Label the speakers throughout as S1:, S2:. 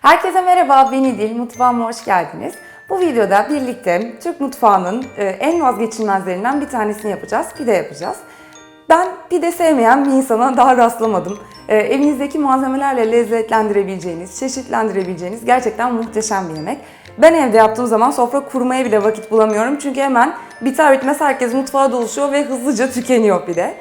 S1: Herkese merhaba, ben İdil. Mutfağıma hoş geldiniz. Bu videoda birlikte Türk mutfağının e, en vazgeçilmezlerinden bir tanesini yapacağız. Pide yapacağız. Ben pide sevmeyen bir insana daha rastlamadım. E, Evinizdeki malzemelerle lezzetlendirebileceğiniz, çeşitlendirebileceğiniz gerçekten muhteşem bir yemek. Ben evde yaptığım zaman sofra kurmaya bile vakit bulamıyorum. Çünkü hemen biter bitmez herkes mutfağa doluşuyor ve hızlıca tükeniyor pide.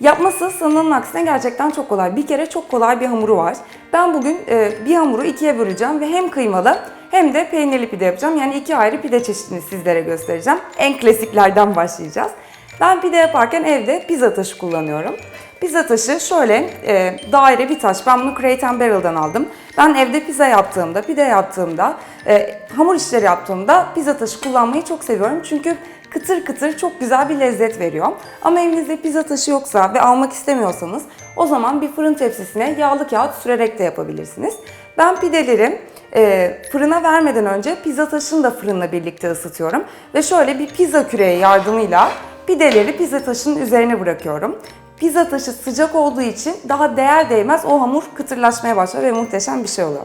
S1: Yapması sanılanın aksine gerçekten çok kolay. Bir kere çok kolay bir hamuru var. Ben bugün e, bir hamuru ikiye böleceğim ve hem kıymalı hem de peynirli pide yapacağım. Yani iki ayrı pide çeşidini sizlere göstereceğim. En klasiklerden başlayacağız. Ben pide yaparken evde pizza taşı kullanıyorum. Pizza taşı şöyle e, daire bir taş. Ben bunu Crate and Barrel'dan aldım. Ben evde pizza yaptığımda, pide yaptığımda, e, hamur işleri yaptığımda pizza taşı kullanmayı çok seviyorum. Çünkü kıtır kıtır çok güzel bir lezzet veriyor. Ama evinizde pizza taşı yoksa ve almak istemiyorsanız o zaman bir fırın tepsisine yağlı kağıt sürerek de yapabilirsiniz. Ben pideleri e, fırına vermeden önce pizza taşını da fırınla birlikte ısıtıyorum. Ve şöyle bir pizza küreği yardımıyla pideleri pizza taşının üzerine bırakıyorum. Pizza taşı sıcak olduğu için daha değer değmez o hamur kıtırlaşmaya başlıyor ve muhteşem bir şey oluyor.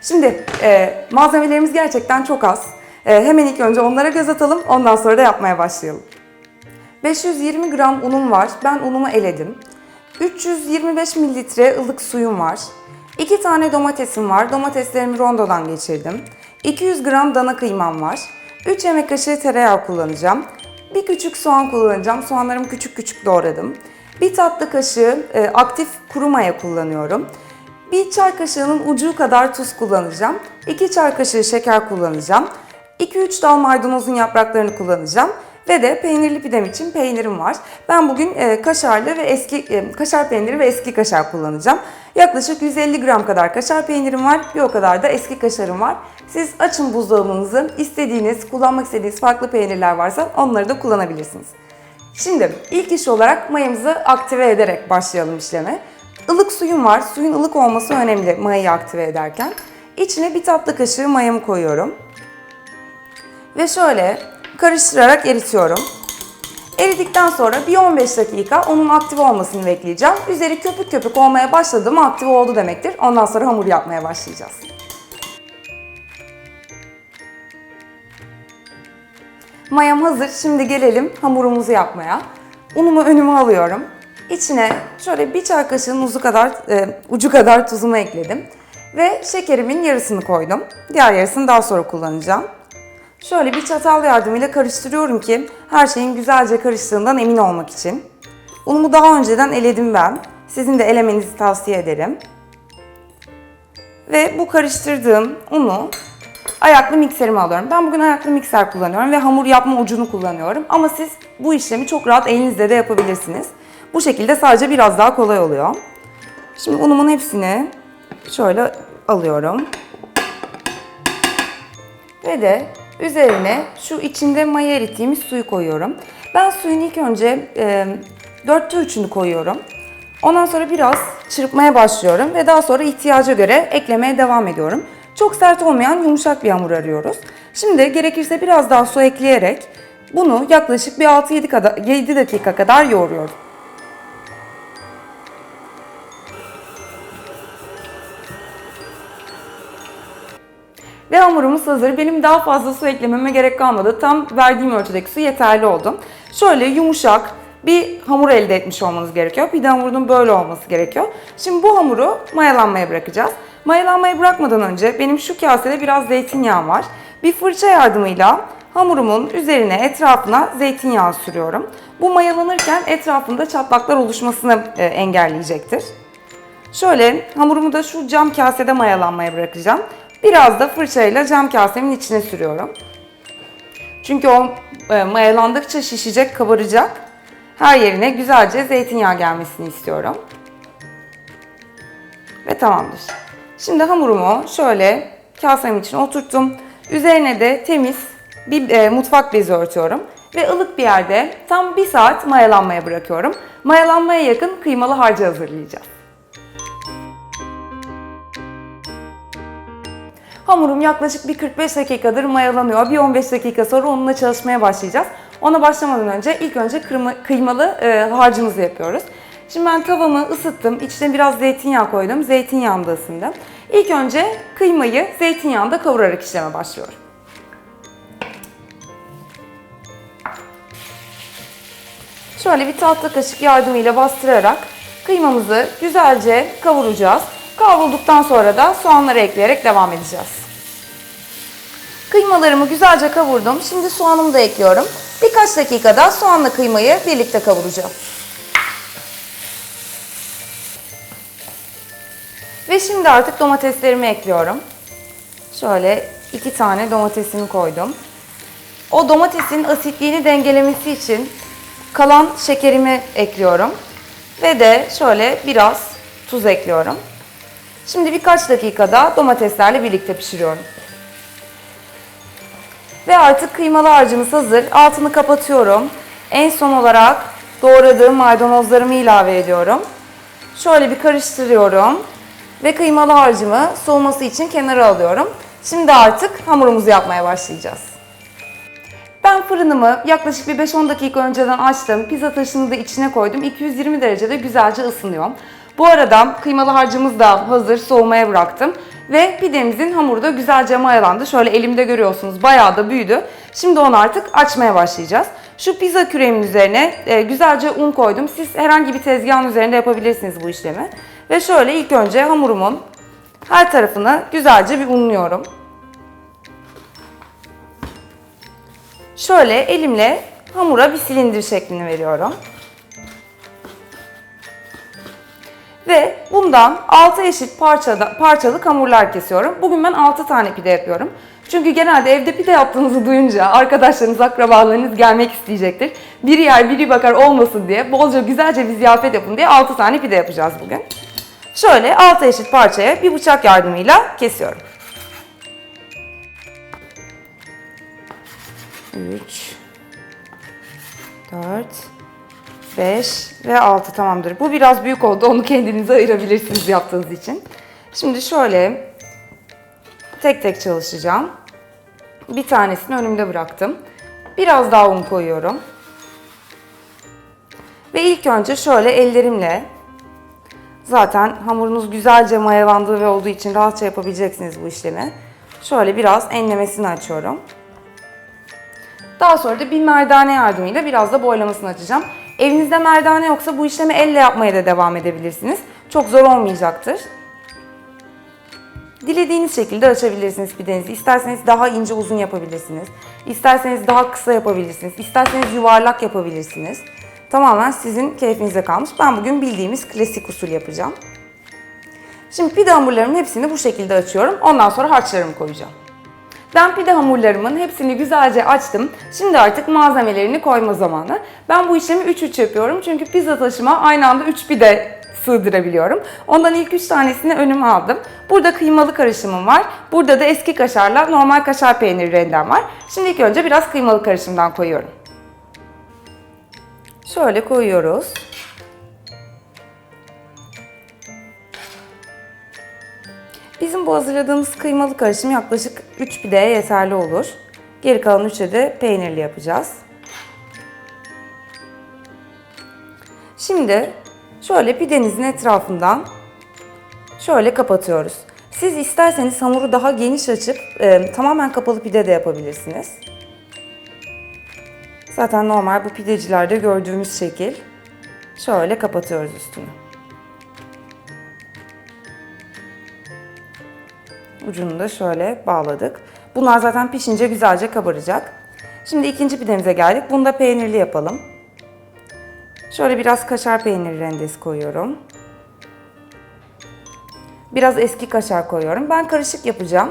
S1: Şimdi e, malzemelerimiz gerçekten çok az. E, hemen ilk önce onlara göz atalım ondan sonra da yapmaya başlayalım. 520 gram unum var. Ben unumu eledim. 325 mililitre ılık suyum var. 2 tane domatesim var. Domateslerimi rondodan geçirdim. 200 gram dana kıymam var. 3 yemek kaşığı tereyağı kullanacağım. Bir küçük soğan kullanacağım. Soğanlarımı küçük küçük doğradım. Bir tatlı kaşığı e, aktif kuru maya kullanıyorum. Bir çay kaşığının ucu kadar tuz kullanacağım. 2 çay kaşığı şeker kullanacağım. 2-3 dal maydanozun yapraklarını kullanacağım. Ve de peynirli pidem için peynirim var. Ben bugün e, kaşarlı ve eski e, kaşar peyniri ve eski kaşar kullanacağım. Yaklaşık 150 gram kadar kaşar peynirim var. Bir o kadar da eski kaşarım var. Siz açın buzdolabınızı. istediğiniz, kullanmak istediğiniz farklı peynirler varsa onları da kullanabilirsiniz. Şimdi ilk iş olarak mayamızı aktive ederek başlayalım işleme. Ilık suyum var. Suyun ılık olması önemli mayayı aktive ederken. İçine bir tatlı kaşığı mayamı koyuyorum. Ve şöyle karıştırarak eritiyorum. Eridikten sonra bir 15 dakika onun aktive olmasını bekleyeceğim. Üzeri köpük köpük olmaya başladı mı aktive oldu demektir. Ondan sonra hamur yapmaya başlayacağız. Mayam hazır. Şimdi gelelim hamurumuzu yapmaya. Unumu önüme alıyorum. İçine şöyle bir çay kaşığının ucu kadar, e, ucu kadar tuzumu ekledim. Ve şekerimin yarısını koydum. Diğer yarısını daha sonra kullanacağım. Şöyle bir çatal yardımıyla karıştırıyorum ki her şeyin güzelce karıştığından emin olmak için. Unumu daha önceden eledim ben. Sizin de elemenizi tavsiye ederim. Ve bu karıştırdığım unu ayaklı mikserime alıyorum. Ben bugün ayaklı mikser kullanıyorum ve hamur yapma ucunu kullanıyorum. Ama siz bu işlemi çok rahat elinizde de yapabilirsiniz. Bu şekilde sadece biraz daha kolay oluyor. Şimdi unumun hepsini şöyle alıyorum. Ve de üzerine şu içinde maya erittiğimiz suyu koyuyorum. Ben suyun ilk önce e, dörtte üçünü koyuyorum. Ondan sonra biraz çırpmaya başlıyorum ve daha sonra ihtiyaca göre eklemeye devam ediyorum. Çok sert olmayan yumuşak bir hamur arıyoruz. Şimdi gerekirse biraz daha su ekleyerek bunu yaklaşık bir 6-7 kadar 7 dakika kadar yoğuruyorum. Ve hamurumuz hazır. Benim daha fazla su eklememe gerek kalmadı. Tam verdiğim ölçüdeki su yeterli oldu. Şöyle yumuşak bir hamur elde etmiş olmanız gerekiyor. Pide hamurunun böyle olması gerekiyor. Şimdi bu hamuru mayalanmaya bırakacağız. Mayalanmaya bırakmadan önce benim şu kasede biraz zeytinyağım var. Bir fırça yardımıyla hamurumun üzerine etrafına zeytinyağı sürüyorum. Bu mayalanırken etrafında çatlaklar oluşmasını e, engelleyecektir. Şöyle hamurumu da şu cam kasede mayalanmaya bırakacağım. Biraz da fırçayla cam kasemin içine sürüyorum. Çünkü o e, mayalandıkça şişecek, kabaracak. Her yerine güzelce zeytinyağı gelmesini istiyorum. Ve tamamdır. Şimdi hamurumu şöyle kasemin içine oturttum. Üzerine de temiz bir e, mutfak bezi örtüyorum. Ve ılık bir yerde tam bir saat mayalanmaya bırakıyorum. Mayalanmaya yakın kıymalı harcı hazırlayacağız. Hamurum yaklaşık bir 45 dakikadır mayalanıyor. Bir 15 dakika sonra onunla çalışmaya başlayacağız. Ona başlamadan önce ilk önce kıymalı e, harcımızı yapıyoruz. Şimdi ben tavamı ısıttım. İçine biraz zeytinyağı koydum. Zeytinyağım da ısındı. İlk önce kıymayı zeytinyağında kavurarak işleme başlıyorum. Şöyle bir tatlı kaşık yardımıyla bastırarak kıymamızı güzelce kavuracağız. Kavrulduktan sonra da soğanları ekleyerek devam edeceğiz. Kıymalarımı güzelce kavurdum. Şimdi soğanımı da ekliyorum. Birkaç dakikada soğanla kıymayı birlikte kavuracağım. Ve şimdi artık domateslerimi ekliyorum. Şöyle iki tane domatesimi koydum. O domatesin asitliğini dengelemesi için kalan şekerimi ekliyorum. Ve de şöyle biraz tuz ekliyorum. Şimdi birkaç dakikada domateslerle birlikte pişiriyorum. Ve artık kıymalı harcımız hazır. Altını kapatıyorum. En son olarak doğradığım maydanozlarımı ilave ediyorum. Şöyle bir karıştırıyorum. Ve kıymalı harcımı soğuması için kenara alıyorum. Şimdi artık hamurumuzu yapmaya başlayacağız. Ben fırınımı yaklaşık bir 5-10 dakika önceden açtım. Pizza taşını da içine koydum. 220 derecede güzelce ısınıyor. Bu arada kıymalı harcımız da hazır soğumaya bıraktım. Ve pidemizin hamuru da güzelce mayalandı. Şöyle elimde görüyorsunuz bayağı da büyüdü. Şimdi onu artık açmaya başlayacağız. Şu pizza küreğimin üzerine e, güzelce un koydum. Siz herhangi bir tezgahın üzerinde yapabilirsiniz bu işlemi. Ve şöyle ilk önce hamurumun her tarafını güzelce bir unluyorum. Şöyle elimle hamura bir silindir şeklini veriyorum. Ve bundan 6 eşit parçada, parçalık hamurlar kesiyorum. Bugün ben 6 tane pide yapıyorum. Çünkü genelde evde pide yaptığınızı duyunca arkadaşlarınız, akrabalarınız gelmek isteyecektir. Biri yer biri bakar olmasın diye bolca güzelce bir ziyafet yapın diye 6 tane pide yapacağız bugün. Şöyle 6 eşit parçaya bir bıçak yardımıyla kesiyorum. 3 4 5 ve 6 tamamdır. Bu biraz büyük oldu. Onu kendinize ayırabilirsiniz yaptığınız için. Şimdi şöyle tek tek çalışacağım. Bir tanesini önümde bıraktım. Biraz daha un koyuyorum. Ve ilk önce şöyle ellerimle zaten hamurunuz güzelce mayalandığı ve olduğu için rahatça yapabileceksiniz bu işlemi. Şöyle biraz enlemesini açıyorum. Daha sonra da bir merdane yardımıyla biraz da boylamasını açacağım. Evinizde merdane yoksa bu işlemi elle yapmaya da devam edebilirsiniz. Çok zor olmayacaktır. Dilediğiniz şekilde açabilirsiniz pidenizi. İsterseniz daha ince uzun yapabilirsiniz. İsterseniz daha kısa yapabilirsiniz. İsterseniz yuvarlak yapabilirsiniz. Tamamen sizin keyfinize kalmış. Ben bugün bildiğimiz klasik usul yapacağım. Şimdi pide hamurlarımın hepsini bu şekilde açıyorum. Ondan sonra harçlarımı koyacağım. Ben pide hamurlarımın hepsini güzelce açtım. Şimdi artık malzemelerini koyma zamanı. Ben bu işlemi 3-3 yapıyorum. Çünkü pizza taşıma aynı anda 3 pide sığdırabiliyorum. Ondan ilk 3 tanesini önüme aldım. Burada kıymalı karışımım var. Burada da eski kaşarla normal kaşar peyniri rendem var. Şimdi ilk önce biraz kıymalı karışımdan koyuyorum. Şöyle koyuyoruz. Bizim bu hazırladığımız kıymalı karışım yaklaşık 3 pideye yeterli olur. Geri kalan 3'e de peynirli yapacağız. Şimdi şöyle pidenizin etrafından şöyle kapatıyoruz. Siz isterseniz hamuru daha geniş açıp e, tamamen kapalı pide de yapabilirsiniz. Zaten normal bu pidecilerde gördüğümüz şekil. Şöyle kapatıyoruz üstünü. Ucunu da şöyle bağladık. Bunlar zaten pişince güzelce kabaracak. Şimdi ikinci pidemize geldik. Bunu da peynirli yapalım. Şöyle biraz kaşar peyniri rendesi koyuyorum. Biraz eski kaşar koyuyorum. Ben karışık yapacağım.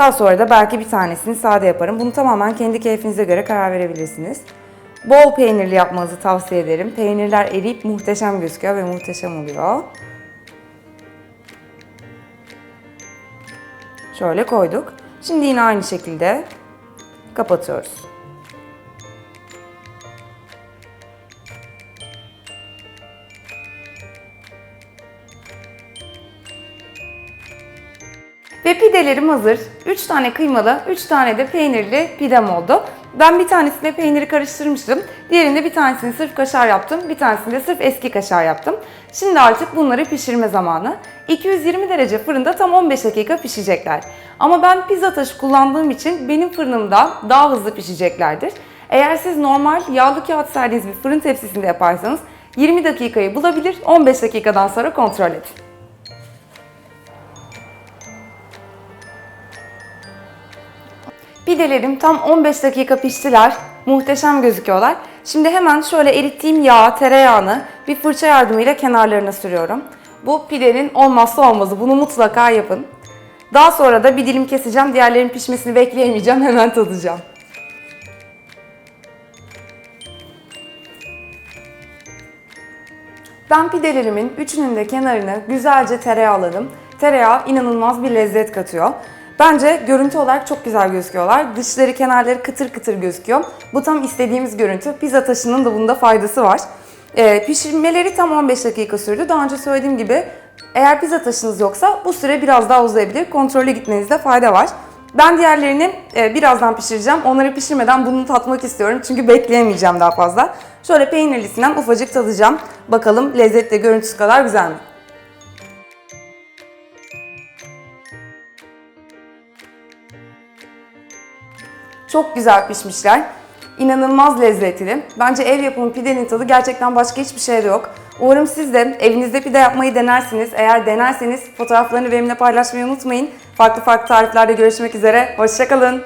S1: Daha sonra da belki bir tanesini sade yaparım. Bunu tamamen kendi keyfinize göre karar verebilirsiniz. Bol peynirli yapmanızı tavsiye ederim. Peynirler eriyip muhteşem gözüküyor ve muhteşem oluyor. Şöyle koyduk. Şimdi yine aynı şekilde kapatıyoruz. Ve pidelerim hazır. 3 tane kıymalı, 3 tane de peynirli pidem oldu. Ben bir tanesine peyniri karıştırmıştım. Diğerinde bir tanesini sırf kaşar yaptım. Bir tanesini de sırf eski kaşar yaptım. Şimdi artık bunları pişirme zamanı. 220 derece fırında tam 15 dakika pişecekler. Ama ben pizza taşı kullandığım için benim fırınımda daha hızlı pişeceklerdir. Eğer siz normal yağlı kağıt serdiğiniz bir fırın tepsisinde yaparsanız 20 dakikayı bulabilir, 15 dakikadan sonra kontrol edin. Pidelerim tam 15 dakika piştiler. Muhteşem gözüküyorlar. Şimdi hemen şöyle erittiğim yağ, tereyağını bir fırça yardımıyla kenarlarına sürüyorum. Bu pidenin olmazsa olmazı. Bunu mutlaka yapın. Daha sonra da bir dilim keseceğim. Diğerlerinin pişmesini bekleyemeyeceğim. Hemen tadacağım. Ben pidelerimin üçünün de kenarını güzelce tereyağladım. Tereyağı inanılmaz bir lezzet katıyor. Bence görüntü olarak çok güzel gözüküyorlar. Dışları kenarları kıtır kıtır gözüküyor. Bu tam istediğimiz görüntü. Pizza taşının da bunda faydası var. Ee, pişirmeleri tam 15 dakika sürdü. Daha önce söylediğim gibi eğer pizza taşınız yoksa bu süre biraz daha uzayabilir. Kontrollü gitmenizde fayda var. Ben diğerlerini e, birazdan pişireceğim. Onları pişirmeden bunu tatmak istiyorum. Çünkü bekleyemeyeceğim daha fazla. Şöyle peynirlisinden ufacık tadacağım. Bakalım lezzet de görüntüsü kadar güzel mi? Çok güzel pişmişler. İnanılmaz lezzetli. Bence ev yapımı pidenin tadı gerçekten başka hiçbir şeyde yok. Umarım siz de evinizde pide yapmayı denersiniz. Eğer denerseniz fotoğraflarını benimle paylaşmayı unutmayın. Farklı farklı tariflerde görüşmek üzere. Hoşçakalın.